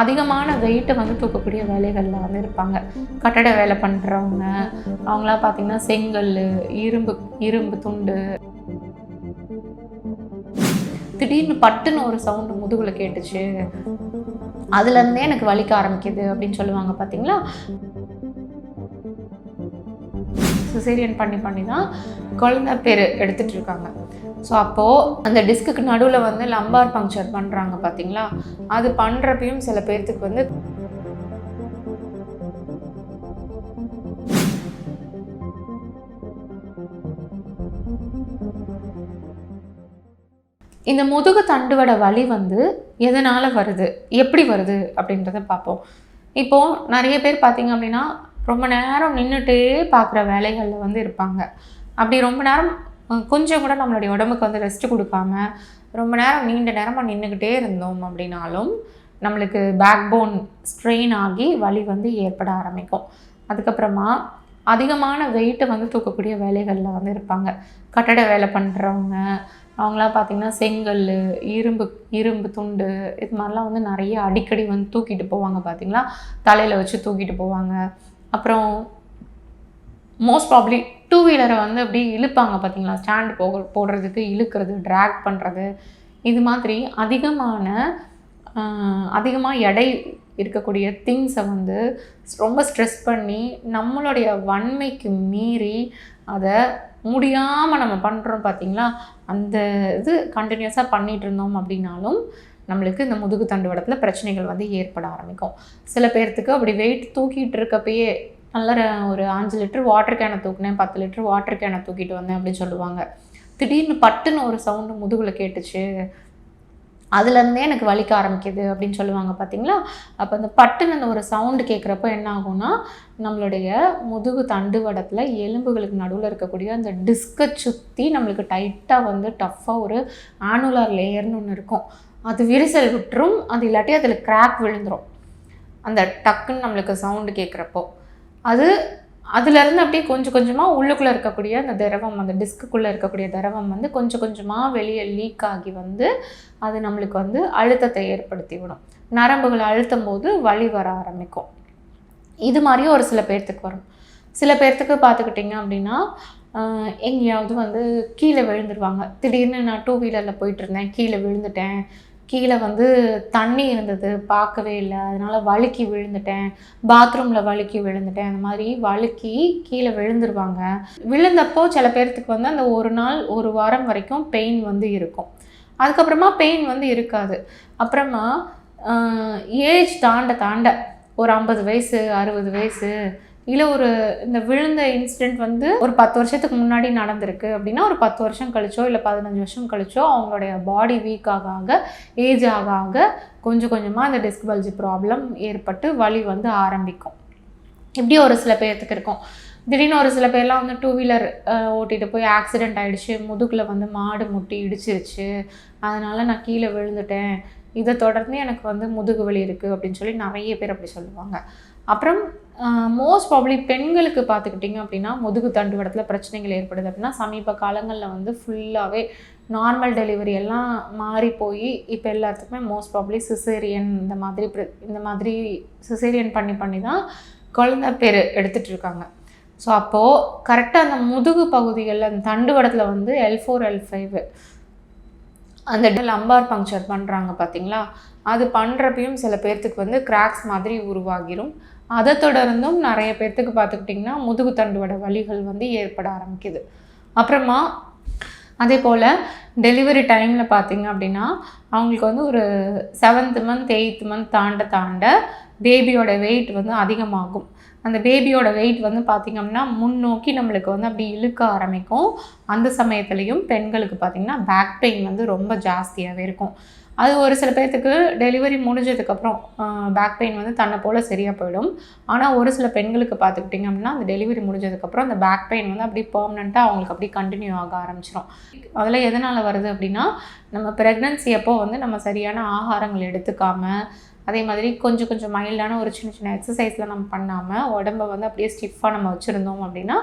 அதிகமான வெயிட்டை வந்து தூக்கக்கூடிய வேலைகளில் வந்து இருப்பாங்க. கட்டட வேலை பண்ணுறவங்க அவங்களாம் பார்த்திங்கன்னா செங்கல் இரும்பு இரும்பு துண்டு. திடீர்னு பட்டுன்னு ஒரு சவுண்டு முதுகில் கேட்டுச்சு. அதுலேருந்தே எனக்கு வலிக்க ஆரம்பிக்குது அப்படின்னு சொல்லுவாங்க பார்த்தீங்களா சிசேரியன் பண்ணி பண்ணி தான் குழந்தை பேர் எடுத்துகிட்ருக்காங்க ஸோ அப்போது அந்த டிஸ்க்குக்கு நடுவில் வந்து லம்பார் பங்க்சர் பண்ணுறாங்க பார்த்தீங்களா அது பண்ணுறப்பையும் சில பேர்த்துக்கு வந்து இந்த முதுகு தண்டுவட வலி வந்து எதனால் வருது? எப்படி வருது? அப்படின்றத பார்ப்போம். இப்போது நிறைய பேர் பார்த்தீங்க அப்படின்னா ரொம்ப நேரம் நின்றுட்டே பார்க்குற வேலைகளில் வந்து இருப்பாங்க. அப்படி ரொம்ப நேரம் கொஞ்சம் கூட நம்மளுடைய உடம்புக்கு வந்து ரெஸ்ட் கொடுக்காம ரொம்ப நேரம் நீண்ட நேரமாக நின்றுக்கிட்டே இருந்தோம் அப்படின்னாலும் நம்மளுக்கு பேக் போன் ஸ்ட்ரெயின் ஆகி வலி வந்து ஏற்பட ஆரம்பிக்கும். அதுக்கப்புறமா அதிகமான வெயிட்டை வந்து தூக்கக்கூடிய வேலைகளில் வந்து இருப்பாங்க. கட்டட வேலை பண்ணுறவங்க அவங்களாம் பார்த்திங்கன்னா செங்கல் இரும்பு இரும்பு துண்டு இது மாதிரிலாம் வந்து நிறைய அடிக்கடி வந்து தூக்கிட்டு போவாங்க பார்த்திங்களா தலையில் வச்சு தூக்கிட்டு போவாங்க. அப்புறம் மோஸ்ட் ப்ராப்ளி டூ வீலரை வந்து அப்படி இழுப்பாங்க பார்த்தீங்களா ஸ்டாண்ட் போக போடுறதுக்கு இழுக்கிறது ட்ராக் பண்ணுறது இது மாதிரி அதிகமான அதிகமாக எடை இருக்கக்கூடிய திங்ஸை வந்து ரொம்ப ஸ்ட்ரெஸ் பண்ணி நம்மளுடைய வன்மைக்கு மீறி அதை முடியாமல் நம்ம பண்ணுறோம் பார்த்தீங்களா அந்த இது கண்டினியூஸாக பண்ணிகிட்டு இருந்தோம் அப்படின்னாலும் நம்மளுக்கு இந்த முதுகு தண்டுவடத்தில் பிரச்சனைகள் வந்து ஏற்பட ஆரம்பிக்கும். சில பேர்த்துக்கு அப்படி வெயிட் தூக்கிட்டு இருக்கப்பயே நல்ல ஒரு அஞ்சு லிட்டர் வாட்டர் கேனை தூக்குனேன் பத்து லிட்டர் வாட்டர் கேனை தூக்கிட்டு வந்தேன் அப்படின்னு சொல்லுவாங்க. திடீர்னு பட்டுன்னு ஒரு சவுண்டு முதுகில் கேட்டுச்சு. அதுலேருந்தே எனக்கு வலிக்க ஆரம்பிக்குது அப்படின்னு சொல்லுவாங்க பார்த்தீங்களா அப்போ அந்த பட்டுன்னு அந்த ஒரு சவுண்டு கேட்குறப்போ என்ன ஆகும்னா நம்மளுடைய முதுகு தண்டுவடத்தில் எலும்புகளுக்கு நடுவில் இருக்கக்கூடிய அந்த டிஸ்கை சுற்றி நம்மளுக்கு டைட்டாக வந்து டஃப்பாக ஒரு ஆனுலார் லேயர்னு ஒன்று இருக்கும். அது விரிசல் விட்டுரும் அது இல்லாட்டி அதில் கிராக் விழுந்துரும். அந்த டக்குன்னு நம்மளுக்கு சவுண்டு கேட்குறப்போ அது அதுலேருந்து அப்படியே கொஞ்சம் கொஞ்சமாக உள்ளுக்குள்ளே இருக்கக்கூடிய அந்த திரவம் அந்த டிஸ்க்குள்ளே இருக்கக்கூடிய திரவம் வந்து கொஞ்சம் கொஞ்சமாக வெளியே லீக் ஆகி வந்து அது நம்மளுக்கு வந்து அழுத்தத்தை ஏற்படுத்தி விடும். நரம்புகளை அழுத்தும் போது வலி வர ஆரம்பிக்கும். இது மாதிரியும் ஒரு சில பேர்த்துக்கு வரும். சில பேர்த்துக்கு பார்த்துக்கிட்டிங்க அப்படின்னா எங்கேயாவது வந்து கீழே விழுந்துருவாங்க. திடீர்னு நான் டூ வீலரில் போயிட்டுருந்தேன் கீழே விழுந்துட்டேன். கீழே வந்து தண்ணி இருந்தது பார்க்கவே இல்லை. அதனால் வழுக்கி விழுந்துட்டேன். பாத்ரூமில் வழுக்கி விழுந்துட்டேன். அந்த மாதிரி வழுக்கி கீழே விழுந்துருவாங்க. விழுந்தப்போ சில பேர்த்துக்கு வந்து அந்த ஒரு நாள் ஒரு வாரம் வரைக்கும் பெயின் வந்து இருக்கும். அதுக்கப்புறமா பெயின் வந்து இருக்காது. அப்புறமா ஏஜ் தாண்ட தாண்ட ஒரு ஐம்பது வயசு அறுபது வயசு இல்லை ஒரு இந்த விழுந்த இன்சிடெண்ட் வந்து ஒரு பத்து வருஷத்துக்கு முன்னாடி நடந்திருக்கு. அப்படின்னா ஒரு பத்து வருஷம் கழிச்சோ இல்லை பதினஞ்சு வருஷம் கழிச்சோ அவங்களுடைய பாடி வீக் ஆக ஆக ஏஜ் ஆக ஆக கொஞ்சம் கொஞ்சமாக அந்த டிஸ்க் பல்ஜி ப்ராப்ளம் ஏற்பட்டு வலி வந்து ஆரம்பிக்கும். இப்படி ஒரு சில பேர்த்துக்கு இருக்கும். திடீர்னு ஒரு சில பேர்லாம் வந்து டூ வீலர் ஓட்டிகிட்டு போய் ஆக்சிடெண்ட் ஆகிடுச்சு முதுகில் வந்து மாடு முட்டி இடிச்சிருச்சு அதனால் நான் கீழே விழுந்துட்டேன் இதை தொடர்ந்து எனக்கு வந்து முதுகு வலி இருக்குது அப்படின்னு சொல்லி நிறைய பேர் அப்படி சொல்லுவாங்க. அப்புறம் மோஸ்ட் ப்ராப்ளி பெண்களுக்கு பார்த்துக்கிட்டிங்க அப்படின்னா முதுகு தண்டுவடத்தில் பிரச்சனைகள் ஏற்படுது அப்படின்னா சமீப காலங்களில் வந்து ஃபுல்லாகவே நார்மல் டெலிவரி எல்லாம் மாறி போய் இப்போ எல்லாத்துக்குமே மோஸ்ட் ப்ராப்ளி சிசேரியன் இந்த மாதிரி இந்த மாதிரி சிசேரியன் பண்ணி பண்ணி தான் குழந்தை பேர் எடுத்துகிட்டு இருக்காங்க. ஸோ அப்போது கரெக்டாக அந்த முதுகு பகுதிகளில் அந்த தண்டுவடத்தில் வந்து எல் ஃபோர் எல் ஃபைவ் அந்த லம்பார் பங்க்சர் பண்ணுறாங்க பார்த்தீங்களா அது பண்ணுறப்பையும் சில பேர்த்துக்கு வந்து கிராக்ஸ் மாதிரி உருவாகிரும். அதை தொடர்ந்தும் நிறைய பேர்த்துக்கு பார்த்துக்கிட்டிங்கன்னா முதுகு வலிகள் வந்து ஏற்பட ஆரம்பிக்குது. அப்புறமா அதே போல் டெலிவரி டைமில் பார்த்திங்க அப்படின்னா அவங்களுக்கு வந்து ஒரு செவன்த் மந்த் எயித் மந்த் தாண்ட தாண்ட பேபியோட வெயிட் வந்து அதிகமாகும். அந்த பேபியோட வெயிட் வந்து பார்த்திங்க அப்படின்னா முன்னோக்கி நம்மளுக்கு வந்து அப்படி இழுக்க ஆரம்பிக்கும். அந்த சமயத்துலேயும் பெண்களுக்கு பார்த்திங்கன்னா பேக் பெயின் வந்து ரொம்ப ஜாஸ்தியாகவே இருக்கும். அது ஒரு சில பேர்த்துக்கு டெலிவரி முடிஞ்சதுக்கப்புறம் பேக் பெயின் வந்து தன்னை போல் சரியாக போயிடும். ஆனால் ஒரு சில பெண்களுக்கு பார்த்துக்கிட்டிங்க அப்படின்னா அந்த டெலிவரி முடிஞ்சதுக்கப்புறம் அந்த பேக் பெயின் வந்து அப்படியே பெர்மனெண்ட்டாக அவங்களுக்கு அப்படியே கண்டினியூ ஆக ஆரம்பிச்சிடும் அதில் எதனால் வருது அப்படின்னா நம்ம ப்ரெக்னன்சி அப்போ வந்து நம்ம சரியான ஆகாரங்கள் எடுத்துக்காம அதே மாதிரி கொஞ்சம் கொஞ்சம் மைல்டான ஒரு சின்ன சின்ன எக்ஸசைஸில் நம்ம பண்ணாமல் உடம்ப வந்து அப்படியே ஸ்டிஃபாக நம்ம வச்சுருந்தோம் அப்படின்னா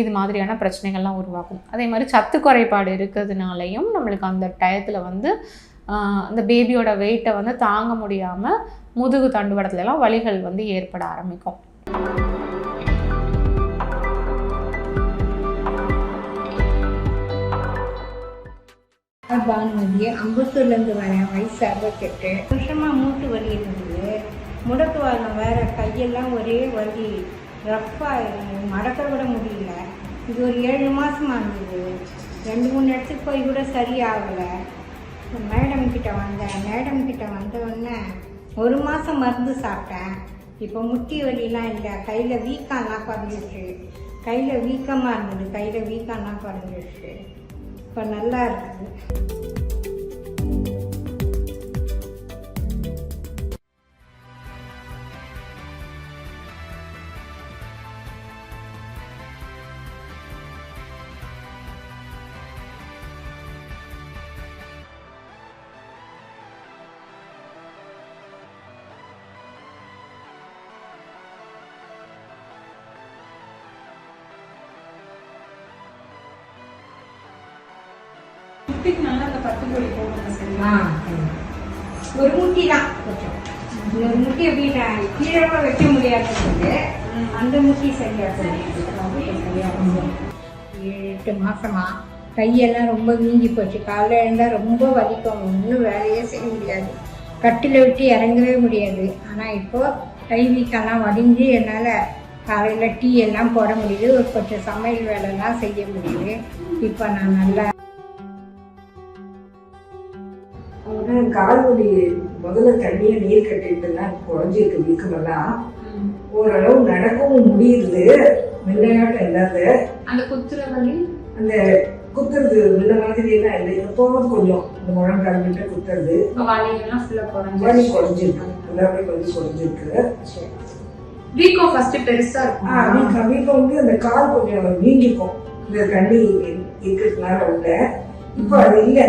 இது மாதிரியான பிரச்சனைகள்லாம் உருவாகும். அதே மாதிரி சத்து குறைபாடு இருக்கிறதுனாலையும் நம்மளுக்கு அந்த டயத்தில் வந்து அந்த பேபியோட வெயிட்டை வந்து தாங்க முடியாமல் முதுகு தண்டுவடத்துலலாம் வலிகள் வந்து ஏற்பட ஆரம்பிக்கும். பானுமதி அம்பத்தூர்லேருந்து வரேன் வயசு அறுபத்தெட்டு. வருஷமாக மூட்டு வலி இருந்தது முடக்கு வாரம் வேறு கையெல்லாம் ஒரே வலி. ரஃப்பாக மடக்க விட முடியல. இது ஒரு ஏழு மாதமாக இருந்தது ரெண்டு மூணு இடத்துக்கு போய் கூட சரியாகலை. மேடம் கிட்ட வந்தேன். மேடம் கிட்ட வந்த உடனே ஒரு மாதம் மருந்து சாப்பிட்டேன். இப்போ முட்டி வலிலாம் இல்லை. கையில் வீக்கம்லாம் குறைஞ்சிருச்சு. கையில் வீக்கமாக இருந்தது. கையில் வீக்கம்லாம் குறைஞ்சிருச்சு. இப்போ நல்லா இருக்குது. முட்டிக்கு நல்லா அந்த பத்துப்பொடி போடுங்க சரியா ஒரு முட்டி தான் ஒரு முட்டி வீட்டை கீழே கூட வைக்க முடியாதது அந்த முட்டி சரியா எட்டு மாசமா கையெல்லாம் ரொம்ப வீங்கி போச்சு. காலைல எழுந்தால் ரொம்ப வலிக்கும். ஒன்றும் வேலையே செய்ய முடியாது. கட்டில் விட்டு இறங்கவே முடியாது. ஆனால் இப்போ கை வீக்கெல்லாம் வடிஞ்சு என்னால் காலையில் டீ எல்லாம் போட முடியுது. ஒரு கொஞ்சம் சமையல் வேலைலாம் செய்ய முடியுது. இப்போ நான் நல்லா கால் வலி முதல்ல தண்ணியை நீர் கட்டிட்டுலாம் குறைஞ்சிருக்கு வீக்கமெல்லாம் ஓரளவு நடக்கவும் முடியுது. முன்னையாட்டம் இல்லாத அந்த குத்துற வலி? அந்த குத்துறது முன்ன மாதிரி எல்லாம் இல்லை. எப்போவும் கொஞ்சம். இந்த முழங்கால் கிட்ட குத்துறது. வலி குறைஞ்சிருக்கு. எல்லாமே கொஞ்சம் குறைஞ்சிருக்கு. வீக்கம் ஃபர்ஸ்ட் பெருசா ஆ, இருக்கும் வீக்கம் வீக்கம் வந்து அந்த கால் கொஞ்சம் வீங்கிக்கும் இந்த தண்ணி இருக்கிறதுனால உள்ள. இப்போ அது இல்லை.